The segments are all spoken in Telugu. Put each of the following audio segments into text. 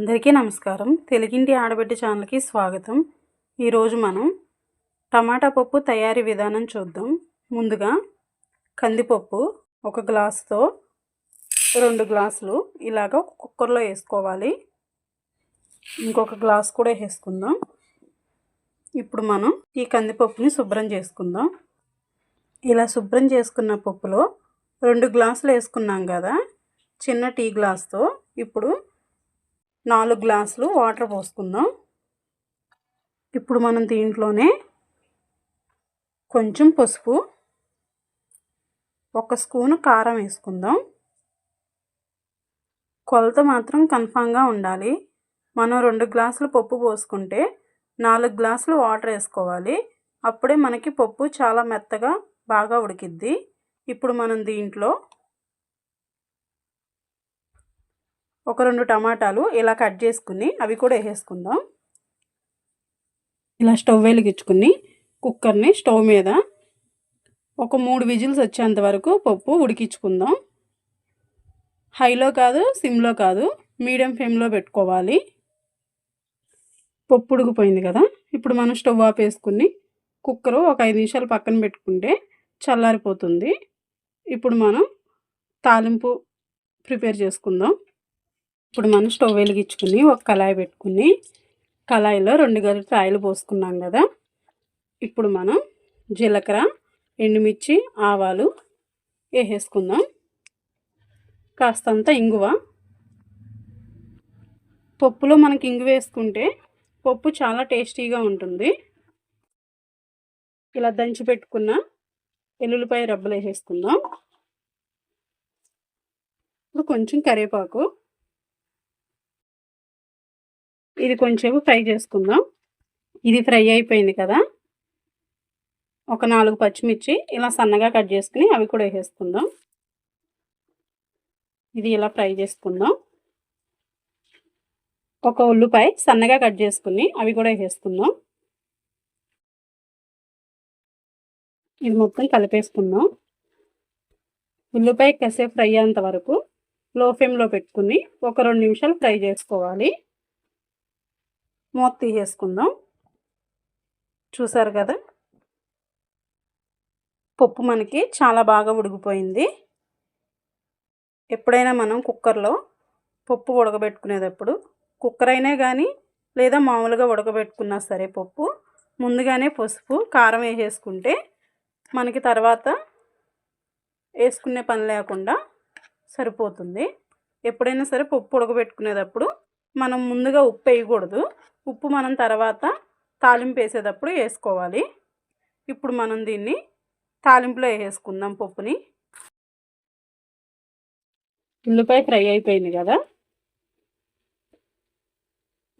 అందరికీ నమస్కారం. తెలుగింటి ఆడబిడ్డ ఛానల్కి స్వాగతం. ఈరోజు మనం టమాటా పప్పు తయారీ విధానం చూద్దాం. ముందుగా కందిపప్పు ఒక గ్లాసుతో రెండు గ్లాసులు ఇలాగ కుక్కర్లో వేసుకోవాలి. ఇంకొక గ్లాస్ కూడా వేసుకుందాం. ఇప్పుడు మనం ఈ కందిపప్పుని శుభ్రం చేసుకుందాం. ఇలా శుభ్రం చేసుకున్న పప్పులో రెండు గ్లాసులు వేసుకున్నాం కదా. చిన్న టీ గ్లాస్తో ఇప్పుడు నాలుగు గ్లాసులు వాటర్ పోసుకుందాం. ఇప్పుడు మనం దీంట్లోనే కొంచెం పసుపు ఒక స్పూను కారం వేసుకుందాం. కొలత మాత్రం కన్ఫామ్గా ఉండాలి. మనం రెండు గ్లాసులు పప్పు పోసుకుంటే నాలుగు గ్లాసులు వాటర్ వేసుకోవాలి. అప్పుడే మనకి పప్పు చాలా మెత్తగా బాగా ఉడికిద్ది. ఇప్పుడు మనం దీంట్లో ఒక రెండు టమాటాలు ఇలా కట్ చేసుకుని అవి కూడా వేసేసుకుందాం. ఇలా స్టవ్ వెలిగించుకుని కుక్కర్ని స్టవ్ మీద ఒక మూడు విజిల్స్ వచ్చేంత వరకు పప్పు ఉడికించుకుందాం. హైలో కాదు సిమ్లో కాదు మీడియం ఫ్లేమ్లో పెట్టుకోవాలి. పప్పు ఉడికిపోయింది కదా? ఇప్పుడు మనం స్టవ్ ఆపేసుకుని కుక్కరు ఒక ఐదు నిమిషాలు పక్కన పెట్టుకుంటే చల్లారిపోతుంది. ఇప్పుడు మనం తాలింపు ప్రిపేర్ చేసుకుందాం. ఇప్పుడు మనం స్టవ్ వెలిగించుకుని ఒక కళాయి పెట్టుకుని కళాయిలో రెండు గరిటె ఆయిల్ పోసుకున్నాం కదా. ఇప్పుడు మనం జీలకర్ర ఎండుమిర్చి ఆవాలు వేసేసుకుందాం. కాస్తంత ఇంగువ. పప్పులో మనకి ఇంగు వేసుకుంటే పప్పు చాలా టేస్టీగా ఉంటుంది. ఇలా దంచి పెట్టుకున్న ఎల్లుల్లిపాయ రబ్బలు వేసేసుకుందాం. ఇప్పుడు కొంచెం కరివేపాకు ఇది కొంచెం ఫ్రై చేసుకుందాం. ఇది ఫ్రై అయిపోయింది కదా. ఒక నాలుగు పచ్చిమిర్చి ఇలా సన్నగా కట్ చేసుకుని అవి కూడా వేసేసుకుందాం. ఇది ఇలా ఫ్రై చేసుకుందాం. ఒక ఉల్లిపాయ సన్నగా కట్ చేసుకుని అవి కూడా వేసేసుకుందాం. ఇది మొత్తం కలిపేసుకుందాం. ఉల్లిపాయ కసేపు ఫ్రై అయ్యేంత వరకు లో ఫ్లేమ్లో పెట్టుకుని ఒక రెండు నిమిషాలు ఫ్రై చేసుకోవాలి. మూత తీసేసుకుందాం. చూసారు కదా? పప్పు మనకి చాలా బాగా ఉడికిపోయింది. ఎప్పుడైనా మనం కుక్కర్లో పప్పు ఉడకబెట్టుకునేటప్పుడు కుక్కర్ అయినా కానీ లేదా మామూలుగా ఉడకబెట్టుకున్నా సరే పప్పు ముందుగానే పసుపు కారం వేసేసుకుంటే మనకి తర్వాత వేసుకునే పని లేకుండా సరిపోతుంది. ఎప్పుడైనా సరే పప్పు ఉడకబెట్టుకునేటప్పుడు మనం ముందుగా ఉప్పు వేయకూడదు. ఉప్పు మనం తర్వాత తాలింపు వేసేటప్పుడు వేసుకోవాలి. ఇప్పుడు మనం దీన్ని తాలింపులో వేసుకుందాం పప్పుని. ఉల్లిపాయ ఫ్రై అయిపోయింది కదా?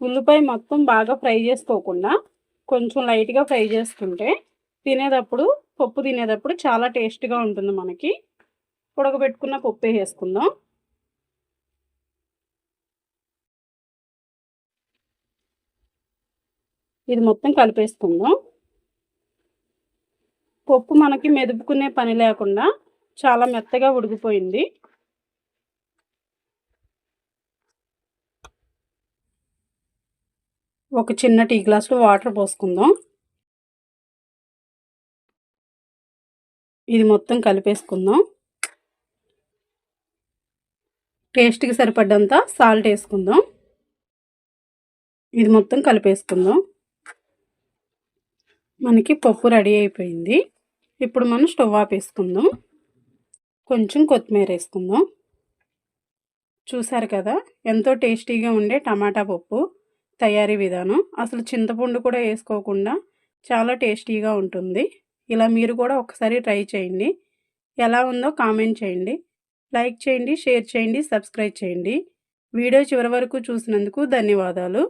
ఉల్లిపాయ మొత్తం బాగా ఫ్రై చేసుకోకుండా కొంచెం లైట్గా ఫ్రై చేసుకుంటే తినేటప్పుడు పప్పు తినేటప్పుడు చాలా టేస్ట్గా ఉంటుంది మనకి. ఉడకబెట్టుకున్న పప్పు వేసుకుందాం. ఇది మొత్తం కలిపేసుకుందాం. పప్పు మనకి మెదుపుకునే పని లేకుండా చాలా మెత్తగా ఉడికిపోయింది. ఒక చిన్న టీ గ్లాసులో వాటర్ పోసుకుందాం. ఇది మొత్తం కలిపేసుకుందాం. టేస్ట్కి సరిపడ్డంత సాల్ట్ వేసుకుందాం. ఇది మొత్తం కలిపేసుకుందాం. మనకి పప్పు రెడీ అయిపోయింది. ఇప్పుడు మనం స్టవ్ ఆపేసుకుందాం కొంచెం కొత్తిమీర వేసుకుందాం. చూసారు కదా ఎంతో టేస్టీగా ఉండే టమాటా పప్పు తయారీ విధానం. అసలు చింతపండు కూడా వేసుకోకుండా చాలా టేస్టీగా ఉంటుంది. ఇలా మీరు కూడా ఒకసారి ట్రై చేయండి. ఎలా ఉందో కామెంట్ చేయండి. లైక్ చేయండి షేర్ చేయండి సబ్స్క్రైబ్ చేయండి. వీడియో చివరి వరకు చూసినందుకు ధన్యవాదాలు.